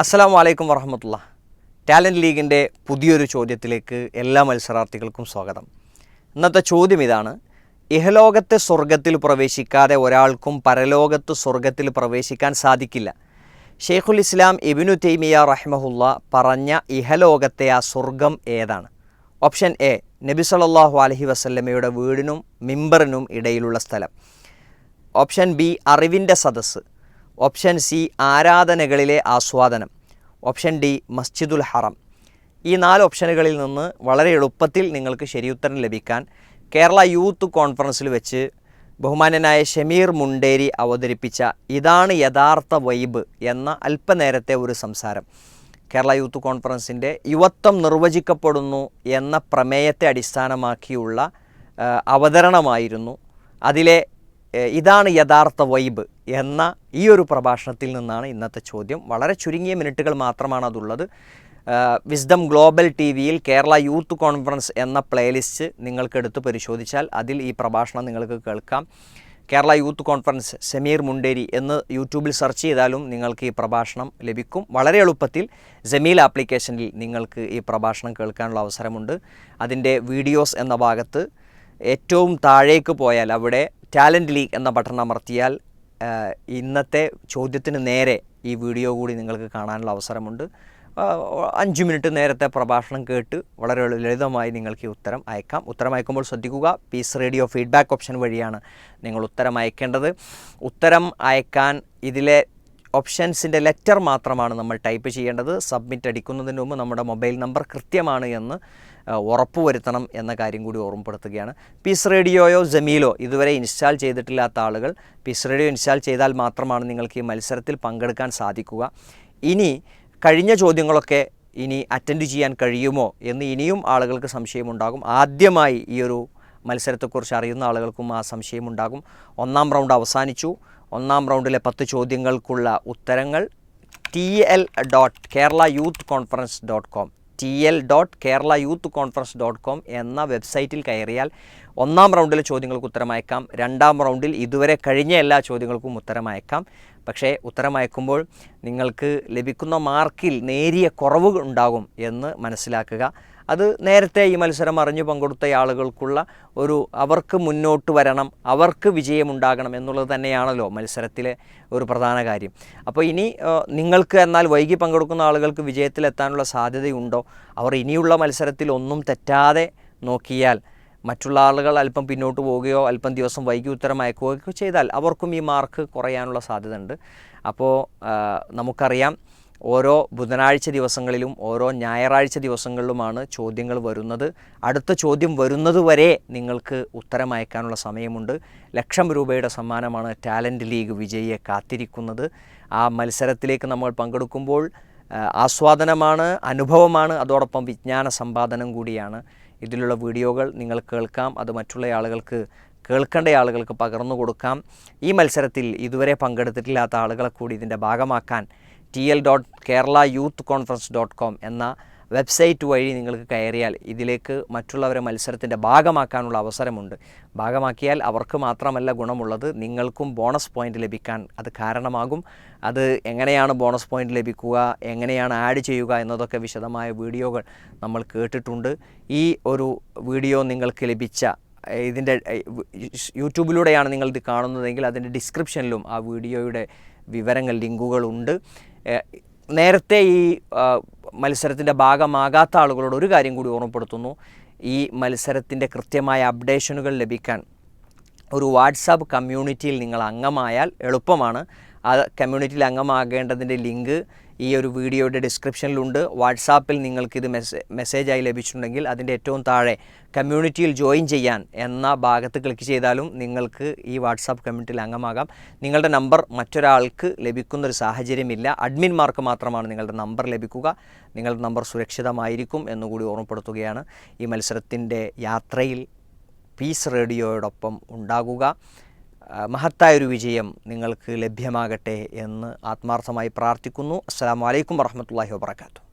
അസ്സാം വലൈക്കും വറഹമത്തുള്ള. ടാലന്റ് ലീഗിന്റെ പുതിയൊരു ചോദ്യത്തിലേക്ക് എല്ലാ മത്സരാർത്ഥികൾക്കും സ്വാഗതം. ഇന്നത്തെ ചോദ്യം ഇതാണ്. ഇഹലോകത്തെ സ്വർഗത്തിൽ പ്രവേശിക്കാതെ ഒരാൾക്കും പരലോകത്ത് സ്വർഗത്തിൽ പ്രവേശിക്കാൻ സാധിക്കില്ല. ഷെയ്ഖുൽ ഇസ്ലാം ഇബിനു തൈമിയ റഹ്മഹുല്ല പറഞ്ഞ ഇഹലോകത്തെ ആ സ്വർഗം ഏതാണ്? ഓപ്ഷൻ എ നബി സല്ലല്ലാഹു അലൈഹി വസല്ലമയുടെ വീടിനും മിമ്പറിനും ഇടയിലുള്ള സ്ഥലം. ഓപ്ഷൻ ബി അറിവിന്റെ സദസ്സ്. ഓപ്ഷൻ സി ആരാധനകളിലെ ആസ്വാദനം. ഓപ്ഷൻ ഡി മസ്ജിദുൽ ഹറം. ഈ നാല് ഓപ്ഷനുകളിൽ നിന്ന് വളരെ എളുപ്പത്തിൽ നിങ്ങൾക്ക് ശരിയുത്തരം ലഭിക്കാൻ കേരള യൂത്ത് കോൺഫറൻസിൽ വെച്ച് ബഹുമാനനായ ഷമീർ മുണ്ടേരി അവതരിപ്പിച്ച ഇതാണ് യഥാർത്ഥ വൈബ് എന്ന അല്പനേരത്തെ ഒരു സംസാരം. കേരള യൂത്ത് കോൺഫറൻസിന്റെ യുവത്വം നിർവചിക്കപ്പെടുന്നു എന്ന പ്രമേയത്തെ അടിസ്ഥാനമാക്കിയുള്ള അവതരണമായിരുന്നു. അതിലെ ഇതാണ് യഥാർത്ഥ വൈബ് എന്ന ഈ ഒരു പ്രഭാഷണത്തിൽ നിന്നാണ് ഇന്നത്തെ ചോദ്യം. വളരെ ചുരുങ്ങിയ മിനിറ്റുകൾ മാത്രമാണ് അതുള്ളത്. വിസ്ഡം ഗ്ലോബൽ ടി വിയിൽ കേരള യൂത്ത് കോൺഫറൻസ് എന്ന പ്ലേലിസ്റ്റ് നിങ്ങൾക്ക് എടുത്ത് പരിശോധിച്ചാൽ അതിൽ ഈ പ്രഭാഷണം നിങ്ങൾക്ക് കേൾക്കാം. കേരള യൂത്ത് കോൺഫറൻസ് സമീർ മുണ്ടേരി എന്ന് യൂട്യൂബിൽ സെർച്ച് ചെയ്താലും നിങ്ങൾക്ക് ഈ പ്രഭാഷണം ലഭിക്കും. വളരെ എളുപ്പത്തിൽ ജമീൽ ആപ്ലിക്കേഷനിൽ നിങ്ങൾക്ക് ഈ പ്രഭാഷണം കേൾക്കാനുള്ള അവസരമുണ്ട്. അതിന്റെ വീഡിയോസ് എന്ന ഭാഗത്ത് ഏറ്റവും താഴേക്ക് പോയാൽ അവിടെ ടാലന്റ് ലീഗ് എന്ന ബട്ടൺ അമർത്തിയാൽ ഇന്നത്തെ ചോദ്യത്തിന് നേരെ ഈ വീഡിയോ കൂടി നിങ്ങൾക്ക് കാണാനുള്ള അവസരമുണ്ട്. അഞ്ച് മിനിറ്റ് നേരത്തെ പ്രഭാഷണം കേട്ട് വളരെ ലളിതമായി നിങ്ങൾക്ക് ഈ ഉത്തരം അയക്കാം. ഉത്തരം അയക്കുമ്പോൾ ശ്രദ്ധിക്കുക പീസ് റേഡിയോ ഫീഡ്ബാക്ക് ഓപ്ഷൻ വഴിയാണ് നിങ്ങൾ ഉത്തരം അയക്കേണ്ടത്. ഉത്തരം അയക്കാൻ ഇതിലെ ഓപ്ഷൻസിന്റെ ലെറ്റർ മാത്രമാണ് നമ്മൾ ടൈപ്പ് ചെയ്യേണ്ടത്. സബ്മിറ്റ് അടിക്കുന്നതിന് മുമ്പ് നമ്മുടെ മൊബൈൽ നമ്പർ കൃത്യമാണ് എന്ന് ഉറപ്പുവരുത്തണം എന്ന കാര്യം കൂടി ഓർമ്മപ്പെടുത്തുകയാണ്. പീസ് റേഡിയോയോ ജമീലോ ഇതുവരെ ഇൻസ്റ്റാൾ ചെയ്തിട്ടില്ലാത്ത ആളുകൾ പീസ് റേഡിയോ ഇൻസ്റ്റാൾ ചെയ്താൽ മാത്രമാണ് നിങ്ങൾക്ക് ഈ മത്സരത്തിൽ പങ്കെടുക്കാൻ സാധിക്കുക. ഇനി കഴിഞ്ഞ ചോദ്യങ്ങളൊക്കെ ഇനി അറ്റൻഡ് ചെയ്യാൻ കഴിയുമോ എന്ന് ഇനിയും ആളുകൾക്ക് സംശയമുണ്ടാകും. ആദ്യമായി ഈ ഒരു മത്സരത്തെക്കുറിച്ച് അറിയുന്ന ആളുകൾക്കും ആ സംശയമുണ്ടാകും. ഒന്നാം റൗണ്ട് അവസാനിച്ചു. ഒന്നാം റൗണ്ടിലെ പത്ത് ചോദ്യങ്ങൾക്കുള്ള ഉത്തരങ്ങൾ T L dot Kerala youth conference dot com. T L dot Kerala youth conference dot com എന്ന വെബ്സൈറ്റിൽ കയറിയാൽ ഒന്നാം റൗണ്ടിലെ ചോദ്യങ്ങൾക്ക് ഉത്തരം അയക്കാം രണ്ടാം റൗണ്ടിൽ ഇതുവരെ കഴിഞ്ഞ എല്ലാ ചോദ്യങ്ങൾക്കും ഉത്തരം അയക്കാം പക്ഷേ ഉത്തരം അയക്കുമ്പോൾ നിങ്ങൾക്ക് ലഭിക്കുന്ന മാർക്കിൽ നേരിയ കുറവ് ഉണ്ടാകും എന്ന് മനസ്സിലാക്കുക. അത് നേരത്തെ ഈ മത്സരം അറിഞ്ഞു പങ്കെടുത്ത ആളുകൾക്കുള്ള ഒരു അവർക്ക് മുന്നോട്ട് വരണം അവർക്ക് വിജയമുണ്ടാകണം എന്നുള്ളത് തന്നെയാണല്ലോ മത്സരത്തിലെ ഒരു പ്രധാന കാര്യം. അപ്പോൾ ഇനി നിങ്ങൾക്ക് എന്നാൽ വൈകി പങ്കെടുക്കുന്ന ആളുകൾക്ക് വിജയത്തിലെത്താനുള്ള സാധ്യതയുണ്ടോ? അവർ ഇനിയുള്ള മത്സരത്തിൽ ഒന്നും തെറ്റാതെ നോക്കിയാൽ മറ്റുള്ള ആളുകൾ അല്പം പിന്നോട്ട് പോവുകയോ അല്പം ദിവസം വൈകി ഉത്തരം അയക്കുകയോ ചെയ്താൽ അവർക്കും ഈ മാർക്ക് കുറയാനുള്ള സാധ്യത ഉണ്ട് അപ്പോൾ നമുക്കറിയാം ഓരോ ബുധനാഴ്ച ദിവസങ്ങളിലും ഓരോ ഞായറാഴ്ച ദിവസങ്ങളിലുമാണ് ചോദ്യങ്ങൾ വരുന്നത്. അടുത്ത ചോദ്യം വരുന്നത് വരെ നിങ്ങൾക്ക് ഉത്തരം അയക്കാനുള്ള സമയമുണ്ട്. ലക്ഷം രൂപയുടെ സമ്മാനമാണ് ടാലന്റ് ലീഗ് വിജയിയെ കാത്തിരിക്കുന്നത്. ആ മത്സരത്തിലേക്ക് നമ്മൾ പങ്കെടുക്കുമ്പോൾ ആസ്വാദനമാണ് അനുഭവമാണ് അതോടൊപ്പം വിജ്ഞാന സമ്പാദനം കൂടിയാണ്. ഇതിലുള്ള വീഡിയോകൾ നിങ്ങൾ കേൾക്കാം. അത് മറ്റുള്ള ആളുകൾക്ക് കേൾക്കേണ്ട ആളുകൾക്ക് പകർന്നു കൊടുക്കാം. ഈ മത്സരത്തിൽ ഇതുവരെ പങ്കെടുത്തിട്ടില്ലാത്ത ആളുകളെ കൂടി ഇതിന്റെ ഭാഗമാക്കാൻ T L dot Kerala youth conference dot com എന്ന വെബ്സൈറ്റ് വഴി നിങ്ങൾക്ക് കയറിയാൽ ഇതിലേക്ക് മറ്റുള്ളവരെ മത്സരത്തിന്റെ ഭാഗമാക്കാനുള്ള അവസരമുണ്ട്. ഭാഗമാക്കിയാൽ അവർക്ക് മാത്രമല്ല ഗുണമുള്ളത്. നിങ്ങൾക്കും ബോണസ് പോയിന്റ് ലഭിക്കാൻ അത് കാരണമാകും. അത് എങ്ങനെയാണ് ബോണസ് പോയിന്റ് ലഭിക്കുക എങ്ങനെയാണ് ആഡ് ചെയ്യുക എന്നതൊക്കെ വിശദമായ വീഡിയോകൾ നമ്മൾ കേട്ടിട്ടുണ്ട്. ഈ ഒരു വീഡിയോ നിങ്ങൾക്ക് ലഭിച്ച ഇതിന്റെ യൂട്യൂബിലൂടെയാണ് നിങ്ങൾ ഇത് കാണുന്നതെങ്കിൽ അതിന്റെ ഡിസ്ക്രിപ്ഷനിലും ആ വീഡിയോയുടെ വിവരങ്ങൾ ലിങ്കുകളുണ്ട് നേരത്തെ ഈ മത്സരത്തിന്റെ ഭാഗമാകാത്ത ആളുകളോട് ഒരു കാര്യം കൂടി ഓർമ്മപ്പെടുത്തുന്നു. ഈ മത്സരത്തിന്റെ കൃത്യമായ അപ്ഡേഷനുകൾ ലഭിക്കാൻ ഒരു വാട്സാപ്പ് കമ്മ്യൂണിറ്റിയിൽ നിങ്ങൾ അംഗമായാൽ എളുപ്പമാണ്. ആ കമ്മ്യൂണിറ്റിയിൽ അംഗമാകേണ്ടതിന്റെ ലിങ്ക് ഈ ഒരു വീഡിയോയുടെ ഡിസ്ക്രിപ്ഷനിലുണ്ട് വാട്സാപ്പിൽ നിങ്ങൾക്കിത് മെസ്സേ മെസ്സേജായി ലഭിച്ചിട്ടുണ്ടെങ്കിൽ അതിന്റെ ഏറ്റവും താഴെ കമ്മ്യൂണിറ്റിയിൽ ജോയിൻ ചെയ്യാൻ എന്ന ഭാഗത്ത് ക്ലിക്ക് ചെയ്താലും നിങ്ങൾക്ക് ഈ വാട്സാപ്പ് കമ്മ്യൂണിറ്റിയിൽ അംഗമാകാം. നിങ്ങളുടെ നമ്പർ മറ്റൊരാൾക്ക് ലഭിക്കുന്ന ഒരു സാഹചര്യമില്ല അഡ്മിൻമാർക്ക് മാത്രമാണ് നിങ്ങളുടെ നമ്പർ ലഭിക്കുക. നിങ്ങളുടെ നമ്പർ സുരക്ഷിതമായിരിക്കും എന്നുകൂടി ഓർമ്മപ്പെടുത്തുകയാണ്. ഈ മത്സരത്തിന്റെ യാത്രയിൽ പീസ് റേഡിയോയോടൊപ്പം ഉണ്ടാകുക. മഹത്തായൊരു വിജയം നിങ്ങൾക്ക് ലഭ്യമാകട്ടെ എന്ന് ആത്മാർത്ഥമായി പ്രാർത്ഥിക്കുന്നു. അസ്സാം വലൈക്കും വർഹമത്തല്ലാഹി വാബർക്കാത്തു